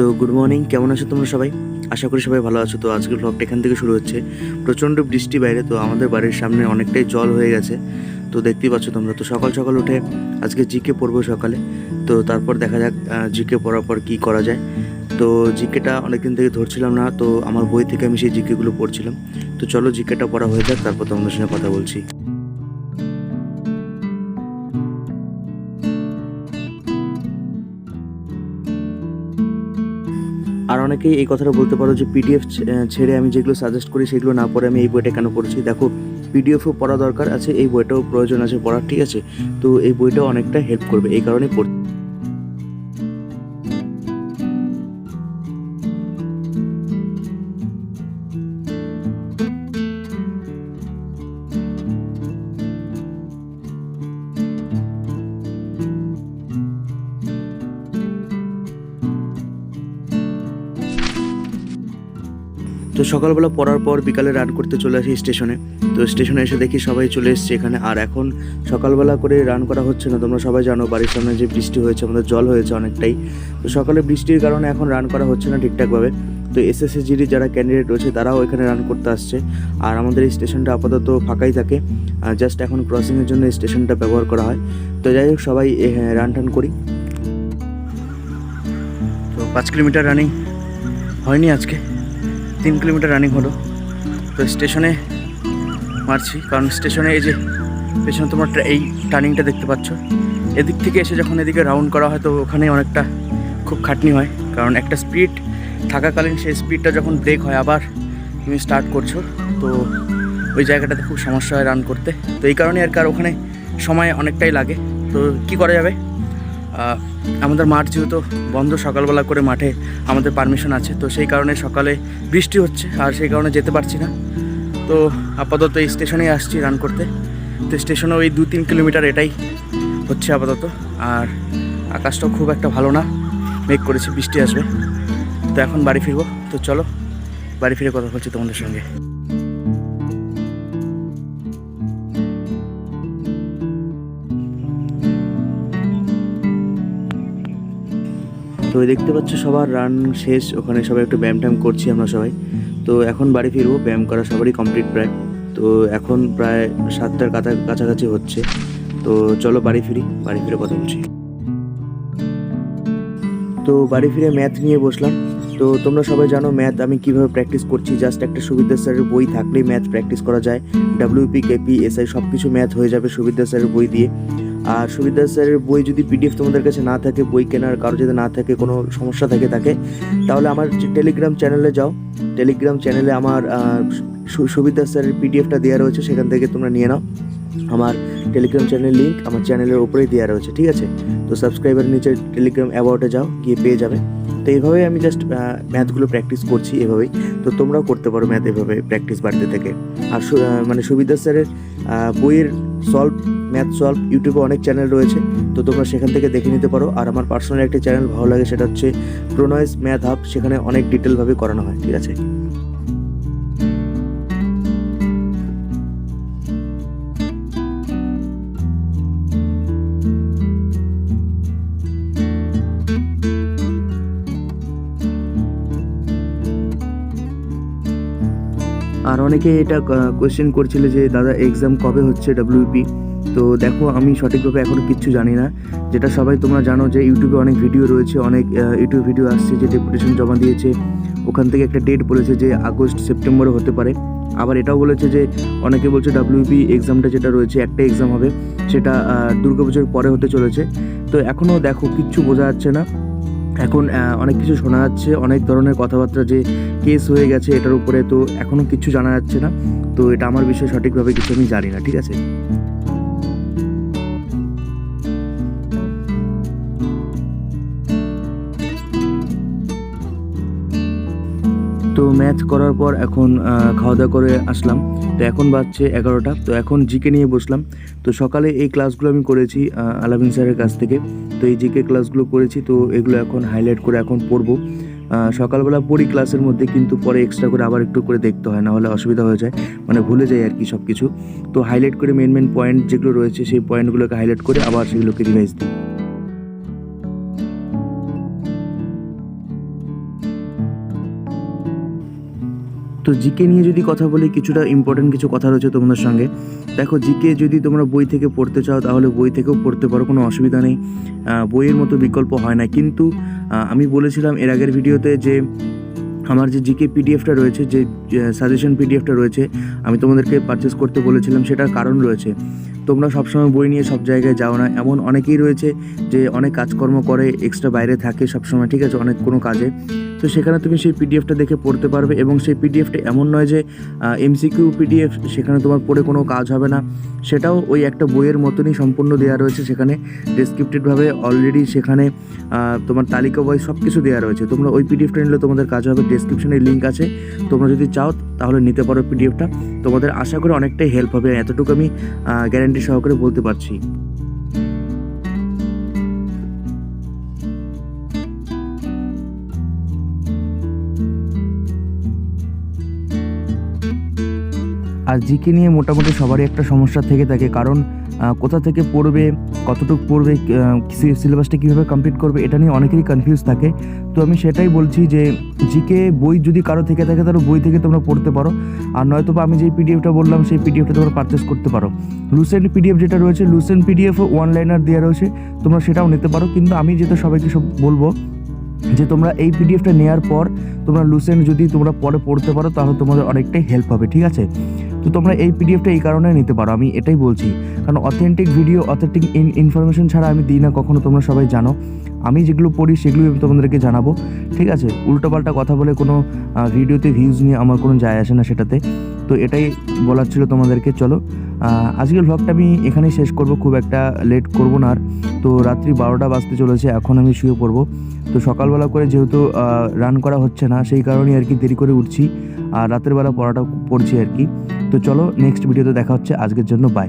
তো good morning কেমন আছো তোমরা সবাই? আশা করি সবাই ভালো আছো। তো আজকের ব্লগটা এখান থেকে শুরু হচ্ছে। প্রচণ্ড বৃষ্টি বাইরে, তো আমাদের বাড়ির সামনে অনেকটাই জল হয়ে গেছে। তো দেখতেই পাচ্ছ তোমরা, তো সকাল সকাল উঠে আজকে জিকে পড়ব সকালে। তো তারপর দেখা যাক জিকে পড়ার পর কী করা যায়। তো জিকেটা অনেকদিন থেকে ধরছিলাম না, তো আমার বই থেকে আমি সেই জিকেগুলো পড়ছিলাম। তো চলো জিকেটা পড়া হয়ে যাক, তারপর তোমাদের সঙ্গে কথা বলছি। আর অনেকেই এই কথাটা বলতে পারো যে পিডিএফ ছেড়ে আমি যেগুলো সাজেস্ট করি সেগুলো না পড়ে আমি এই বইটা কেন পড়ছি? দেখো পিডিএফও পড়া দরকার আছে, এই বইটাও প্রয়োজন আছে পড়ার, ঠিক আছে? তো এই বইটাও অনেকটা হেল্প করবে, এই কারণে পড় তো সকালবেলা পড়ার পর বিকালে রান করতে চলে আসি স্টেশনে তো স্টেশনে এসে দেখি সবাই চলে এসছে এখানে। আর এখন সকালবেলা করে রান করা হচ্ছে না। তোমরা সবাই জানো বাড়ির সামনে যে বৃষ্টি হয়েছে, আমাদের জল হয়েছে অনেকটাই। তো সকালে বৃষ্টির কারণে এখন রান করা হচ্ছে না ঠিকঠাকভাবে। তো এসএসসিজির যারা ক্যান্ডিডেট রয়েছে, তারাও এখানে রান করতে আসছে। আর আমাদের এই স্টেশনটা আপাতত ফাঁকাই থাকে। জাস্ট এখন ক্রসিংয়ের জন্য এই স্টেশনটা ব্যবহার করা হয়। তো যাই হোক, সবাই রান টান করি। তো পাঁচ কিলোমিটার রানিং হয়নি আজকে। তিন কিলোমিটার রানিং হলো। তো স্টেশনে মারছি, কারণ স্টেশনে এই যে পেছনে তোমার এই টার্নিংটা দেখতে পাচ্ছ। এদিক থেকে এসে যখন এদিকে রাউন্ড করা হয়, তো ওখানে অনেকটা খুব খাটনি হয়। কারণ একটা স্পিড থাকাকালীন সেই স্পিডটা যখন ব্রেক হয়, আবার তুমি স্টার্ট করছ, তো ওই জায়গাটাতে খুব সমস্যা হয় রান করতে। তো এই কারণে আর কি, আর ওখানে সময় অনেকটাই লাগে। তো কি করা যাবে? আমাদের মাঠ যেহেতু বন্ধ সকালবেলা করে মাঠে আমাদের পারমিশন আছে, তো সেই কারণে সকালে বৃষ্টি হচ্ছে, আর সেই কারণে যেতে পারছি না। তো আপাতত এই স্টেশনেই আসছি রান করতে। তো স্টেশনে ওই দু তিন কিলোমিটার এটাই হচ্ছে আপাতত, আর আকাশটাও খুব একটা ভালো না। মেঘ করেছে, বৃষ্টি আসবে। তো এখন বাড়ি ফিরবো। তো চলো, বাড়ি ফিরে কথা বলছি তোমাদের সঙ্গে। তো দেখতে পাচ্ছ সবার রান শেষ, ওখানে সবাই একটু ব্যায়াম ট্যায়াম করছি আমরা সবাই। তো এখন বাড়ি ফিরবো, ব্যায়াম করা সবারই কমপ্লিট প্রায়। তো এখন প্রায় সাতটার কাছা, কাছাকাছি হচ্ছে। তো চলো বাড়ি ফিরি, বাড়ি ফিরে কথা বলছি। তো বাড়ি ফিরে ম্যাথ নিয়ে বসলাম। তো তোমরা সবাই জানো ম্যাথ আমি কীভাবে প্র্যাকটিস করছি। জাস্ট একটা সুবিদ্যা স্যারের বই থাকলেই ম্যাথ প্র্যাকটিস করা যায়। ডাব্লিউপি কেপি এসআই সব কিছু ম্যাথ হয়ে যাবে সুবিদ্যা স্যারের বই দিয়ে। আর সুবিধা স্যারের বই যদি পিডিএফ তোমাদের কাছে না থাকে, বই কেনার, কারও যদি না থাকে, কোনো সমস্যা থাকে থাকে তাহলে আমার টেলিগ্রাম চ্যানেলে যাও। টেলিগ্রাম চ্যানেলে আমার সুবিধা স্যারের পিডিএফটা দেওয়া রয়েছে, সেখান থেকে তোমরা নিয়ে নাও। আমার টেলিগ্রাম চ্যানেলের লিঙ্ক আমার চ্যানেলের ওপরেই দেওয়া রয়েছে, ঠিক আছে? তো সাবস্ক্রাইবার নিচে টেলিগ্রাম অ্যাবাউটে যাও, গিয়ে পেয়ে যাবে। তো এভাবেই আমি জাস্ট ম্যাথগুলো প্র্যাকটিস করছি এভাবেই। তো তোমরাও করতে পারো ম্যাথ এভাবে প্র্যাকটিস বাড়তে থেকে। আর মানে সুবিধা স্যারের বইয়ের সলভ ম্যাথ সলভ ইউটিউবে অনেক চ্যানেল রয়েছে। তো তোমরা সেখান থেকে দেখে নিতে পারো। আর আমার পার্সোনাল একটা চ্যানেল ভালো লাগে সেটা হচ্ছে প্রোনয়েস ম্যাথ হাব সেখানে অনেক ডিটেলভাবে করানো হয়, ঠিক আছে? আর অনেকে এটা কোয়েশ্চেন করছিল যে, দাদা এক্সাম কবে হচ্ছে ডাব্লিউপি তো দেখো, আমি সঠিকভাবে এখনও কিচ্ছু জানি না। যেটা সবাই তোমরা জানো যে ইউটিউবে অনেক ভিডিও রয়েছে, অনেক ইউটিউব ভিডিও আসছে যে ডেপুটেশন জমা দিয়েছে। ওখান থেকে একটা ডেট বলেছে যে, আগস্ট সেপ্টেম্বরে হতে পারে। আবার এটাও বলেছে যে, অনেকে বলছে ডাব্লিউপি এক্সামটা যেটা রয়েছে, একটা এক্সাম হবে। সেটা দুর্গাপুজোর পরে হতে চলেছে। তো এখনও দেখো, কিচ্ছু বোঝা যাচ্ছে না। এখন অনেক কিছু শোনা যাচ্ছে, অনেক ধরনের কথাবার্তা যে কেস হয়ে গেছে এটার উপরে তো এখনও কিছু জানা যাচ্ছে না। তো এটা আমার বিষয়ে সঠিকভাবে কিছু আমি জানি না, ঠিক আছে? তো ম্যাচ করার পর এখন খাওয়া দাওয়া করে আসলাম। তো এখন বাজছে এগারোটা। তো এখন জিকে নিয়ে বসলাম। তো সকালে এই ক্লাসগুলো আমি করেছি আহ, আলামিন স্যারের কাছ থেকে। তো এই জিকে ক্লাসগুলো করেছি। তো এগুলো এখন হাইলাইট করে এখন পড়ব। সকালবেলা পড়ি ক্লাসের মধ্যে কিন্তু পরে এক্সট্রা করে আবার একটু করে দেখতে হয় না হলে অসুবিধা হয়ে যায়। মানে ভুলে যায় আর কি সব কিছু তো হাইলাইট করে মেন মেন পয়েন্ট যেগুলো রয়েছে সেই পয়েন্টগুলোকে হাইলাইট করে আবার সেগুলোকে রিভাইজ দিই। তো জিকে নিয়ে যদি কথা বলি, কিছুটা ইম্পর্টেন্ট কিছু কথা রয়েছে তোমাদের সঙ্গে। দেখো জিকে যদি তোমরা বই থেকে পড়তে চাও, তাহলে বই থেকেও পড়তে পারো, কোনো অসুবিধা নেই। বইয়ের মতো বিকল্প হয় না। কিন্তু আমি বলেছিলাম এর আগের ভিডিওতে যে আমার যে জিকে পিডিএফটা রয়েছে, যে সাজেশন পিডিএফটা রয়েছে, আমি তোমাদেরকে পারচেস করতে বলেছিলাম, সেটার কারণ রয়েছে। তোমরা সবসময় বই নিয়ে সব জায়গায় যাও না। এমন অনেকেই রয়েছে যে অনেক কাজকর্ম করে এক্সট্রা বাইরে থাকে সবসময়, ঠিক আছে, অনেক কোনো কাজে। তো সেখানে তুমি সেই পিডিএফটা দেখে পড়তে পারবে এবং সেই পিডিএফটা এমন নয় যে এমসিকিউ পিডিএফ সেখানে তোমার পড়ে কোনো কাজ হবে না। সেটাও ওই একটা বইয়ের মতনই সম্পূর্ণ দেওয়া রয়েছে, সেখানে ডেসক্রিপ্টেডভাবে অলরেডি সেখানে তোমার তালিকা ওয়াইজ সব কিছু দেওয়া রয়েছে। তোমরা ওই পিডিএফটা নিলে তোমাদের কাজ হবে ডেসক্রিপশনে লিঙ্ক আছে। তোমরা যদি চাও, তাহলে নিতে পারো পিডিএফটা তোমাদের আশা করে অনেকটাই হেল্প হবে, এতটুকু আমি গ্যারান্টি সহকারে বলতে পারছি। আর জিকে নিয়ে মোটামুটি সবারই একটা সমস্যা থেকে থাকে, কারণ কোথা থেকে পড়বে, কতটুকু পড়বে সিলেবাসটা কীভাবে কমপ্লিট করবে, এটা নিয়ে অনেকেরই কনফিউজ থাকে। তো আমি সেটাই বলছি যে, জিকে বই যদি কারও থেকে থাকে, তাহলে বই থেকে তোমরা পড়তে পারো। আর নয়তো বা আমি যে পিডিএফটা বললাম, সেই পিডিএফটা তোমরা পারচেস করতে পারো। লুসেন্ট পিডিএফ যেটা রয়েছে লুসেন্ট পিডিএফও ওয়ান লাইনার দেওয়া রয়েছে, তোমরা সেটাও নিতে পারো। কিন্তু আমি যেটা সবাইকে সব বলব, যে তোমরা এই পিডিএফটা নেওয়ার পর, তোমরা লুসেন্ট যদি তোমরা পরে পড়তে পারো, তাহলে তোমাদের অনেকটাই হেল্প হবে, ঠিক আছে? তো তোমরা এই পিডিএফটা এই কারণে নিতে পারো। আমি এটাই বলছি, কারণ authentic video authentic in information ছাড়া আমি দিই না, কখনো তোমরা সবাই জানো। আমি যেগুলো পড়ি সেগুলোই আমি তোমাদেরকে জানাব। ঠিক আছে? উল্টোপাল্টা কথা বলে কোনো ভিডিওতে ভিউজ নিয়ে আমার কোনো যায় আসে না সেটাতে। তো এটাই বলার ছিল তোমাদেরকে। চলো আজকের ভ্লগটা আমি এখানেই শেষ করব। খুব একটা লেট করব না আর। তো রাত্রি বারোটা বাজতে চলেছে, এখন আমি শুয়ে পড়ব। তো সকালবেলা করে যেহেতু রান করা হচ্ছে না, সেই কারণেই আর কি দেরি করে উঠছি। আর রাতের বেলা পড়াটা পড়ছি আর কি। তো চলো নেক্সট ভিডিওতে দেখা হচ্ছে। আজকের জন্য বাই